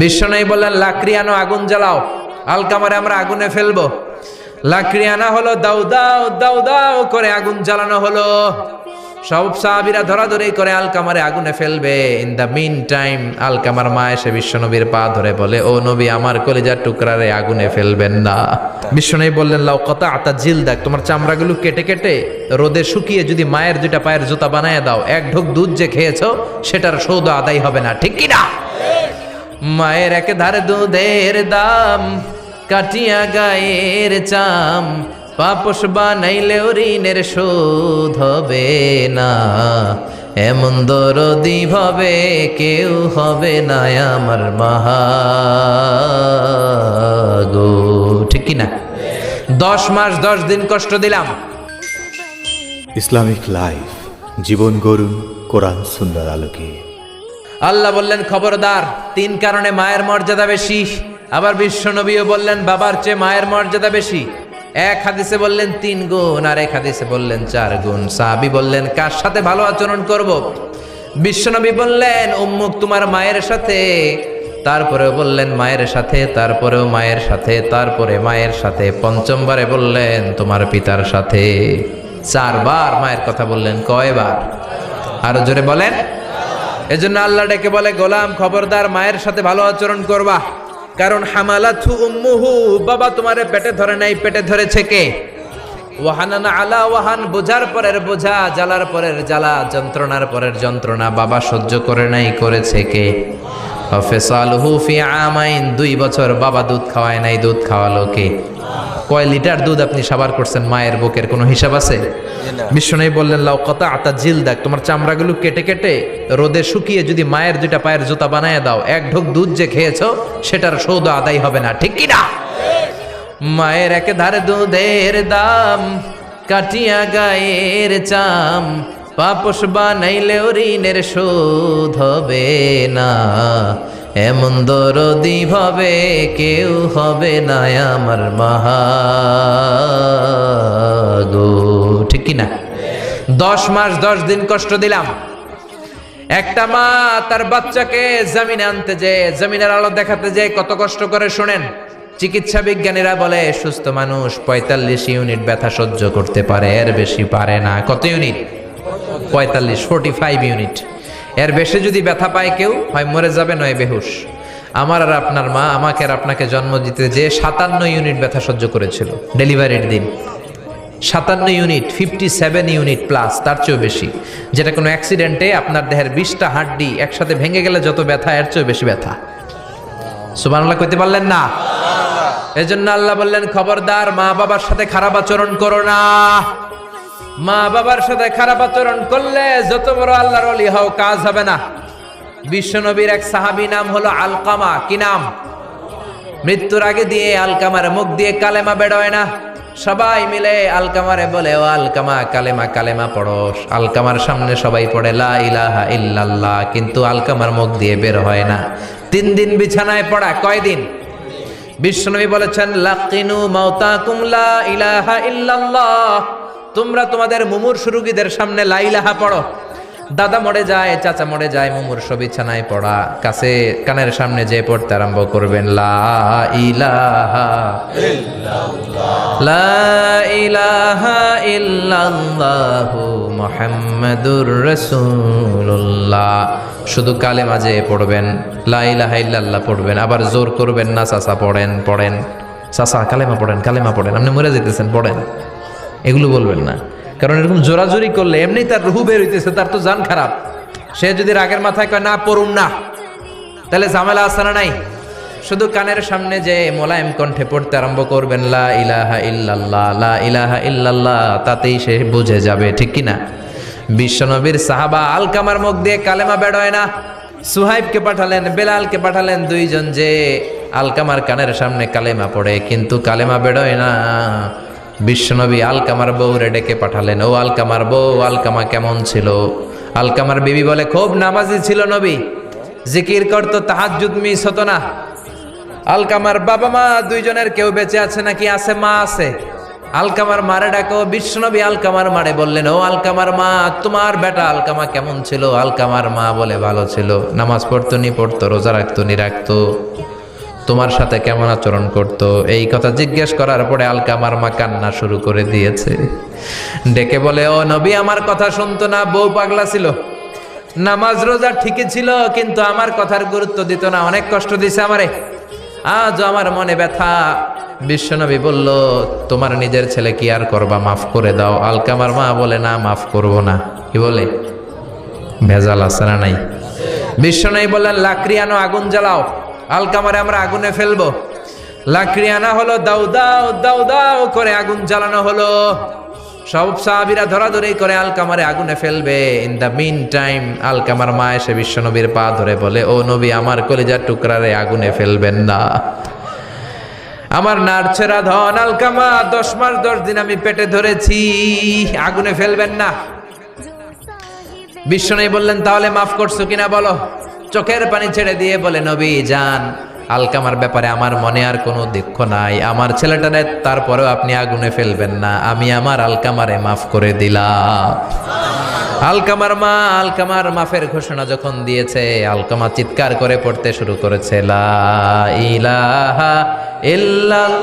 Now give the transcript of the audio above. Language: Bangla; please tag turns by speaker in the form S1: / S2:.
S1: বিশ্বনবী বললেন লাকড়ি আনো আগুন জ্বালাও, আলকামারে আমরা আগুনে ফেলব। আনা হলো দাউ দাও দাউ দাও করে আগুন জ্বালানো হলো। সব সাহাবিরা ধরাধরি করে আলকামারে আগুনে ফেলবে। ইন দ্য মিন টাইম আলকামার মা এসে বিশ্বনবীর পা ধরে বলে, ও নবী, আমার কলিজার টুকরারে আগুনে ফেলবেন না। বিশ্বনবী বললেন লাউ কত আতা জিল দেখ তোমার চামড়াগুলো কেটে কেটে রোদে শুকিয়ে যদি মায়ের দুইটা পায়ের জুতা বানায় দাও, এক ঢোক দুধ যে খেয়েছো, সেটার সৌদ আদায় হবে না। ঠিক কি না? মায়ের এক ধারে দুধের দাম কাটিয়া গায়ের চাম। পাপস বানাইলেও ঋণের শোধ হবে না। এমন দরদি ভাবে কেউ হবে না আমার মাহাগো ঠিক না দশ মাস দশ দিন কষ্ট দিলাম।
S2: ইসলামিক লাইফ জীবন গরুন কোরআন সুন্দর আলোকে।
S1: আল্লাহ বললেন খবরদার তিন কারণে মায়ের মর্যাদা বেশি। আবার বিশ্বনবীও বললেন, বাবার চেয়ে মায়ের মর্যাদা বেশি? এক হাদিসে বললেন, তিন গুণ। আর এক হাদিসে বললেন, চার গুণ। সাহাবি বললেন, কার সাথে ভালো আচরণ করব? বিশ্বনবী বললেন, উম্মুক তোমার মায়ের সাথে। তারপরেও বললেন, মায়ের সাথে। তারপরেও মায়ের সাথে। তারপরে মায়ের সাথে। পঞ্চমবারে বললেন, তোমার পিতার সাথে। চারবার মায়ের কথা বললেন, কয়বার? আরও জোরে বলেন। এজন্য আল্লাহ ডেকে বলে, গোলাম খবরদার, মায়ের সাথে ভালো আচরণ করবা। কারণ হামালা থু উম্মুহু, বাবা তোমারে পেটে ধরে নাই, পেটে ধরেছে কে? ওয়াহানানা আলা ওয়াহান, বোঝার পরের বোঝা, জ্বালার পরের জ্বালা, যন্ত্রণার পরের যন্ত্রণা, বাবা সহ্য করে নাই, করেছে কে? ফেসালহু ফি আমাইন, দুই বছর বাবা দুধ খাওয়ায় নাই, দুধ খাওয়ালো কে? কয় লিটার দুধ আপনি সাবার করছেন মায়ের বুকের? কোনো হিসাব আছে? বিশ্বনবী বললেন লাউ কথা আতা জিল দেখ তোমার চামড়াগুলো কেটে কেটে রোদে শুকিয়ে যদি মায়ের দুইটা পায়ের জুতা বানায় দাও এক ঢোক দুধ যে খেয়েছো সেটার সৌদ আদায় হবে না। ঠিক কি না মায়ের একে ধারে দুধের দাম কাটিয়া গায়ের চাম পাপস বানাইলেও ঋণের শোধ হবে না। এমন দরদি ভাবে কেউ হবে না আমার মাহাগো ঠিক কি না? দশ মাস, দশ দিন কষ্ট দিলাম। একটা মা তার বাচ্চাকে জমিনে আনতে যে জমিনের আলো দেখাতে যে কত কষ্ট করে শোনেন। চিকিৎসা বিজ্ঞানীরা বলে, সুস্থ মানুষ পঁয়তাল্লিশ ইউনিট ব্যথা সহ্য করতে পারে, এর বেশি পারে না। কত ইউনিট? পঁয়তাল্লিশ ফোর্টি ফাইভ ইউনিট। এর বেশি যদি ব্যথা পায় কেউ হয় মরে যাবে নয় বেহুশ। আমার আর আপনার মা আমাকে আর আপনাকে জন্ম দিতে যে সাতান্ন ইউনিট ব্যথা সহ্য করেছিল ডেলিভারির দিন। সাতান্ন unit fifty seven unit plus তার চেয়েও বেশি। যেটা কোনো অ্যাক্সিডেন্টে আপনার দেহের বিশটা হাড্ডি একসাথে ভেঙে গেলে যত ব্যথা এর চেয়েও বেশি ব্যথা। সুবহানাল্লাহ কইতে পারলেন না? এজন্য আল্লাহ বললেন খবরদার মা বাবার সাথে খারাপ আচরণ করো না। মা বাবার সাথে খারাপ আচরণ করলে যত বড় আল্লাহর অলি হও, কাজ হবে না। বিশ্বনবীর এক সাহাবী নাম হলো আলকামা। কি নাম? মৃত্যুর আগে দিয়ে আলকামার মুখ দিয়ে কালেমা বেরোয় না। সবাই মিলে আলকামারে বলে, ও আলকামা, কালেমা কালেমা পড়ো। আলকামার সামনে সবাই পড়ে, লা ইলাহা ইল্লাল্লাহ। কিন্তু আলকামার মুখ দিয়ে বের হয় না। তিন দিন বিছানায় পড়া কয়দিন বিশ্বনবী বলেছেন, লাকিনু মাউতাকুম লা ইলাহা ইল্লাল্লাহ। তোমরা তোমাদের মুমুর রুগীদের সামনে লা ইলাহা পড়ো। দাদা মরে যায়, চাচা মরে যায় মুমুর বিছানায় পড়া। কাছে, কানের সামনে যে পড়তে আরম্ভ করবেন, লা ইলাহা লা ইলাহা ইল্লাল্লাহু মুহাম্মাদুর রাসূলুল্লাহ। শুধু কালে মাঝে পড়বেন, লা ইলাহা ইল্লাল্লাহ পড়বেন, আবার জোর করবেন না, চাচা পড়েন পড়েন। চাচা, কালেমা পড়েন কালেমা পড়েন, আপনি মরে যেতেছেন পড়েন। এগুলো বলবেন না। কারণ এরকম জোরাজোরি করলে এমনি তার রুহু বের হইতেছে, তার তো জান খারাপ। সে যদি রাগের মাথায় কয়, না, পড়ুম না। তাহলে ঝামেলা আছে না নাই? শুধু কানের সামনে যে মোলায়েম কণ্ঠে পড়তে আরম্ভ করবেন, লা ইলাহা ইল্লাল্লাহ, লা ইলাহা ইল্লাল্লাহ, তাতেই সে বুঝে যাবে, ঠিক কি না? বিশ্বনবীর সাহাবা আলকামার মুখ দিয়ে কালেমা বেড়োয় না। সুহাইবকে পাঠালেন, বেলালকে পাঠালেন দুইজন যে আলকামার কানের সামনে কালেমা পড়ে, কিন্তু কালেমা বেড়োয় না। বিশ্বনবী আলকামার বউরে ডেকে পাঠালেন, ও আলকামার বউ, আলকামা কেমন ছিল? আলকামার বিবি বলে, খুব নামাজি ছিল নবী, জিকির করতো, তাহাজ্জুদ মিস হতো না। আলকামার বাবা মা দুইজনের কেউ বেঁচে আছে নাকি আছে, মা আছে? আলকামার মারে ডাকো, বিশ্বনবী আলকামার মারে বললেন, ও আলকামার মা, তোমার বেটা আলকামা কেমন ছিল? আলকামার মা বলে, ভালো ছিল, নামাজ পড়তো নি, পড়তো, রোজা রাখতো নি, রাখতো। তোমার সাথে কেমন আচরণ করত? এই কথা জিজ্ঞেস করার পরে আলকামার মা কান্না শুরু করে দিয়েছে। ডেকে বলে, ও নবী, আমার কথা শুনতো না, বউ পাগলা ছিল। নামাজ রোজা ঠিকই ছিল, কিন্তু আমার কথার গুরুত্ব দিত না, অনেক কষ্ট দিছে আমারে। আজ আমার মনে ব্যথা। বিশ্বনবী বলল, তোমার নিজের ছেলে কি আর করবা? মাফ করে দাও। আলকামার মা বলে, না, মাফ করব না। কি বলে? ভেজাল আছে না নাই? বিশ্বনবী বললেন, লাকড়ি আনো, আগুন জ্বালাও। আলকামারে আমরা আগুনে ফেলব। লাকড়ি আনা হলো দাউ দাও দাউ দাও করে আগুন জ্বালানো হলো। সব সাহাবিরা ধরাধরি করে আলকামারে আগুনে ফেলবে। ইন দ্য মিন টাইম আলকামার মা এসে বিশ্বনবীর পা ধরে বলে, ও নবী, আমার কলিজার টুকরারে আগুনে ফেলবেন না। আমার নারছেরা ধন আলকামা দশ মাস, দশ দিন আমি পেটে ধরেছি। আগুনে ফেলবেন না। বিশ্বনবী বললেন, তাহলে মাফ করছ কিনা বলো? চোখের পানি ছেড়ে দিয়ে বলে, নবী, যান। আলকামার ব্যাপারে আমার মনে আর কোনো দুঃখ নাই। আমার ছেলেটারে তারপরেও আপনি আগুনে ফেলবেন না। আমি আমার আলকামারে মাফ করে দিলাম। আলকামার মা, আলকামার মাফের ঘোষণা যখন দিয়েছে, আলকামা চিৎকার করে পড়তে শুরু করেছে, লা ইলাহা ইল্লাল্লাহ।